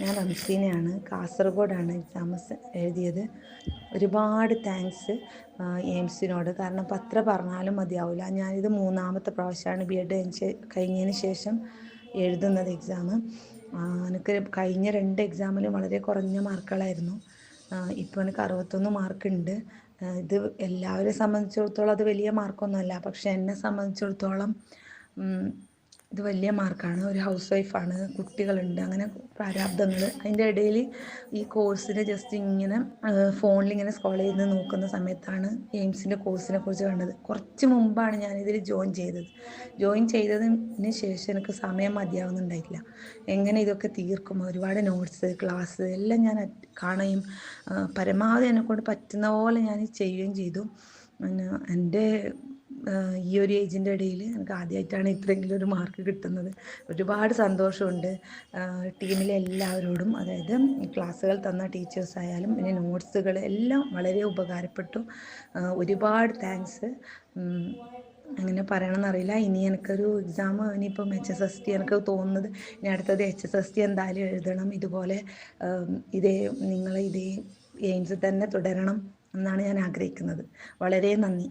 ഞാൻ റംസീനയാണ്. കാസർഗോഡാണ് എക്സാംസ് എഴുതിയത്. ഒരുപാട് താങ്ക്സ് എയിംസിനോട്. കാരണം പത്ര പറഞ്ഞാലും മതിയാവില്ല. ഞാനിത് മൂന്നാമത്തെ പ്രാവശ്യമാണ് ബി എഡ് കഴിഞ്ഞതിന് ശേഷം എഴുതുന്നത് എക്സാം എനിക്ക് കഴിഞ്ഞ രണ്ട് എക്സാമിലും വളരെ കുറഞ്ഞ മാർക്കുകളായിരുന്നു. ഇപ്പോൾ എനിക്ക് അറുപത്തൊന്ന് മാർക്കുണ്ട്. ഇത് എല്ലാവരെ സംബന്ധിച്ചിടത്തോളം അത് വലിയ മാർക്കൊന്നുമല്ല. പക്ഷെ എന്നെ സംബന്ധിച്ചിടത്തോളം ഇത് വലിയ മാർക്കാണ്. ഒരു ഹൗസ് വൈഫാണ് കുട്ടികളുണ്ട് അങ്ങനെ പ്രാരാബ്ദങ്ങൾ അതിന്റെ ഇടയിൽ ഈ കോഴ്സിനെ ജസ്റ്റ് ഇങ്ങനെ ഫോണിൽ ഇങ്ങനെ സ്ക്രോൾ ചെയ്ത് നോക്കുന്ന സമയത്താണ് എയിംസിന്റെ കോഴ്സിനെ കുറിച്ച് കണ്ടത്. കുറച്ച് മുമ്പാണ് ഞാനിതിൽ ജോയിൻ ചെയ്തത്. ജോയിൻ ചെയ്തതിന് ശേഷം എനിക്ക് സമയം മതിയാവുന്നുണ്ടായിട്ടില്ല. എങ്ങനെ ഇതൊക്കെ തീർക്കും? ഒരുപാട് നോട്ട്സ് ക്ലാസ് എല്ലാം ഞാൻ കാണുകയും പരമാവധി എന്നെക്കൊണ്ട് പറ്റുന്ന പോലെ ഞാൻ ചെയ്യുകയും ചെയ്തു. എന്റെ ഈ ഒരു ഏജിന്റെ ഇടയിൽ എനിക്ക് ആദ്യമായിട്ടാണ് ഇത്രയെങ്കിലും ഒരു മാർക്ക് കിട്ടുന്നത്. ഒരുപാട് സന്തോഷമുണ്ട്. ടീമിലെ എല്ലാവരോടും. അതായത് ക്ലാസ്സുകൾ തന്ന ടീച്ചേഴ്സ് ആയാലും പിന്നെ നോട്ട്സുകൾ എല്ലാം വളരെ ഉപകാരപ്പെട്ടു. ഒരുപാട് താങ്ക്സ് അങ്ങനെ പറയണമെന്നറിയില്ല ഇനി എനിക്കൊരു എക്സാം ഇനിയിപ്പം എച്ച് എസ് എസ് ടി എനിക്ക് തോന്നുന്നത് ഇനി അടുത്തത് എച്ച് എസ് എസ് ടി എന്തായാലും എഴുതണം. ഇതുപോലെ ഇതേ നിങ്ങൾ ഇതേ എയിംസ് തന്നെ തുടരണം എന്നാണ് ഞാൻ ആഗ്രഹിക്കുന്നത്. വളരെ നന്ദി.